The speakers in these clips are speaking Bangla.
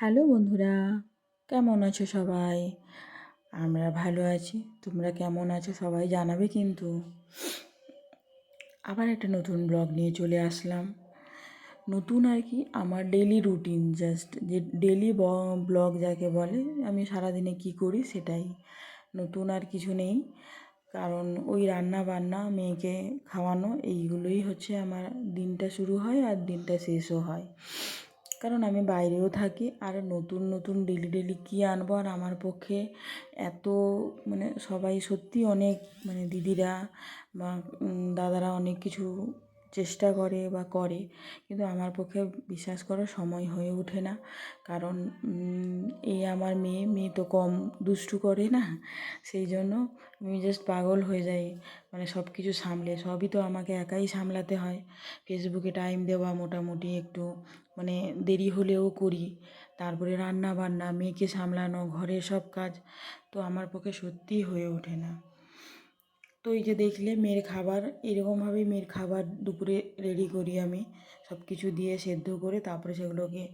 হ্যালো বন্ধুরা, কেমন আছো সবাই? আমরা ভালো আছি, তোমরা কেমন আছো সবাই জানাবে কিন্তু। আবার একটা নতুন ব্লগ নিয়ে চলে আসলাম। নতুন আর কি, আমার ডেলি রুটিন জাস্ট যে ডেলি ব্লগ যাকে বলে, আমি সারাদিনে কি করি সেটাই। নতুন আর কিছু নেই, কারণ ওই রান্না বান্না মেয়েকে খাওয়ানো, এইগুলোই হচ্ছে আমার দিনটা শুরু হয় আর দিনটা শেষও হয়। কারণ আমি বাইরেও থাকি আর নতুন নতুন ডেলি ডেলি কী আনব আর আমার পক্ষে এত মানে সবাই সত্যি অনেক মানে দিদিরা বা দাদারা অনেক কিছু চেষ্টা করে বা করে, কিন্তু আমার পক্ষে বিশ্বাস করো সময় হয়ে ওঠে না। কারণ এই আমার মেয়ে মেয়ে তো কম দুষ্টু করে না, সেই জন্য আমি জাস্ট পাগল হয়ে যাই। মানে সব কিছু সামলে, সবই তো আমাকে একাই সামলাতে হয়। ফেসবুকে টাইম দেওয়া মোটামুটি একটু মানে দেরি হলেও করি। তারপরে রান্না বান্না মেয়েকে সামলানো, ঘরের সব কাজ, তো আমার পক্ষে সত্যিই হয়ে ওঠে না। তো এই যে দেখলে মেয়ের খাবার, এরকমভাবেই মেয়ের খাবার দুপুরে রেডি করি আমি। সব কিছু দিয়ে সেদ্ধ করে তারপরে সেগুলোকে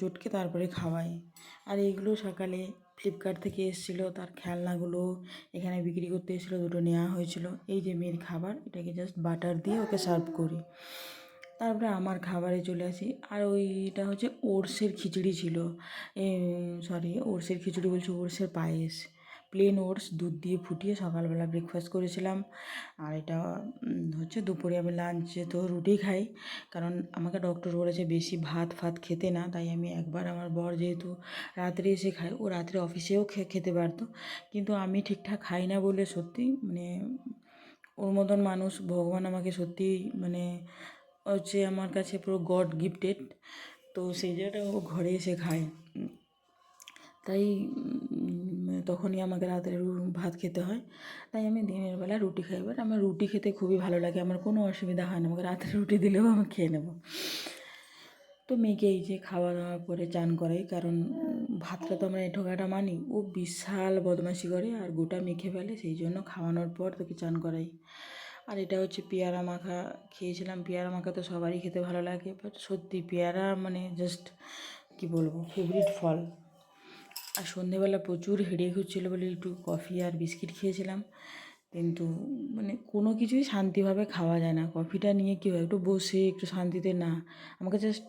চটকে তারপরে খাওয়াই। আর এইগুলো সকালে ফ্লিপকার্ট থেকে এসেছিল, তার খেলনাগুলো এখানে বিক্রি করতে এসেছিল, দুটো নেওয়া হয়েছিল। এই যে মেয়ের খাবার, এটাকে জাস্ট বাটার দিয়ে ওকে সার্ভ করি। তারপরে আমার খাবারে চলে আসি। আর ওইটা হচ্ছে ওটসের খিচুড়ি ছিল। সরি ওটসের খিচুড়ি বলছি ওটসের পায়েস। প্লেন ওটস দুধ দিয়ে ফুটিয়ে সকালবেলা ব্রেকফাস্ট করেছিলাম। আর এটা হচ্ছে দুপুরে আমি লাঞ্চে তো রুটি খাই। কারণ আমাকে ডক্টর বলেছে বেশি ভাত ফাত খেতে না, তাই আমি একবার আমার বর যেহেতু রাত্রে এসে খাই ও রাত্রে অফিসেও খেতে পারতো। কিন্তু আমি ঠিকঠাক খাই না বলে সত্যি মানে ওর মতন মানুষ, ভগবান আমাকে সত্যিই মানে হচ্ছে আমার কাছে পুরো গড গিফটেড তো সেই জায়গাটা ও ঘরে এসে খায়। তাই তখনই আমাকে রাতের ভাত খেতে হয়। তাই আমি দিনের বেলা রুটি খাই। এবার আমার রুটি খেতে খুবই ভালো লাগে। আমার কোনো অসুবিধা হয় না। আমাকে রাতের রুটি দিলেও আমি খেয়ে নেব। তো মেয়েকে এই যে খাওয়া দাওয়া করে চান করাই, কারণ ভাতটা তো আমরা এঁঠোকাটা মানি। ও বিশাল বদমাশি করে আর গোটা মেখে ফেলে, সেই জন্য খাওয়ানোর পর তোকে চান করাই। আর এটা হচ্ছে পেয়ারা মাখা। খেয়েছিলাম পেয়ারা মাখা তো সবারই খেতে ভালো লাগে। বাট সত্যি পেয়ারা মানে জাস্ট কি বলব ফেভারিট ফল। আর সন্ধেবেলা প্রচুর হেডেক হচ্ছিল বলে একটু কফি আর বিস্কিট খেয়েছিলাম। কিন্তু মানে কোনো কিছুই শান্তিভাবে খাওয়া যায় না। কফিটা নিয়ে কী হয়? একটু বসে একটু শান্তিতে না, আমাকে জাস্ট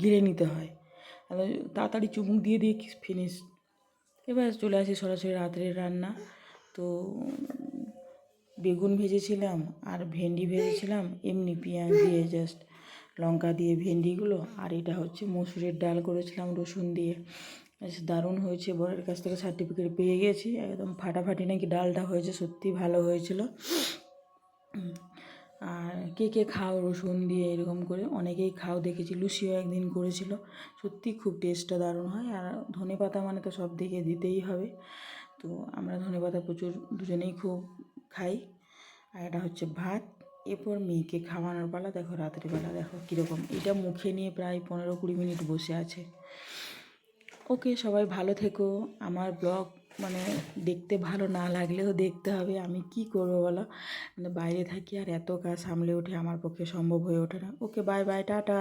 গিলে নিতে হয়। তাড়াতাড়ি চুমুক দিয়ে দিয়ে ফিনিশ এবার চলে আসি সরাসরি রাত্রের রান্না। তো বেগুন ভেজেছিলাম আর ভেন্ডি ভেজেছিলাম, এমনি পেঁয়াজ দিয়ে জাস্ট লঙ্কা দিয়ে ভেন্ডিগুলো আর এটা হচ্ছে মসুরের ডাল করেছিলাম রসুন দিয়ে। দারুণ হয়েছে, বরের কাছ থেকে সার্টিফিকেট পেয়ে গেছি। একদম ফাটাফাটি নাকি ডালটা হয়েছে, সত্যি ভালো হয়েছিল। আর কে কে খাও রসুন দিয়ে এরকম করে? অনেকেই খাও দেখেছি, লুচিও একদিন করেছিল। সত্যি খুব টেস্টটা দারুণ হয়। আর ধনে পাতা মানে তো সব দিকে দিতেই হবে। তো আমরা ধনে পাতা প্রচুর দুজনেই খুব খাই। আর এটা হচ্ছে ভাত। এরপর মেয়েকে খাওয়ানোর পালা, দেখো রাত্রিবেলা দেখো কীরকম। এটা মুখে নিয়ে প্রায় পনেরো কুড়ি মিনিট বসে আছে। ওকে সবাই ভালো থেকো। আমার ব্লগ মানে দেখতে ভালো না লাগলেও দেখতে হবে। আমি কি করব বলো? মানে বাইরে থাকি আর এত কাজ সামলে ওঠে আমার পক্ষে সম্ভব হয়ে ওঠে না। Okay bye bye tata.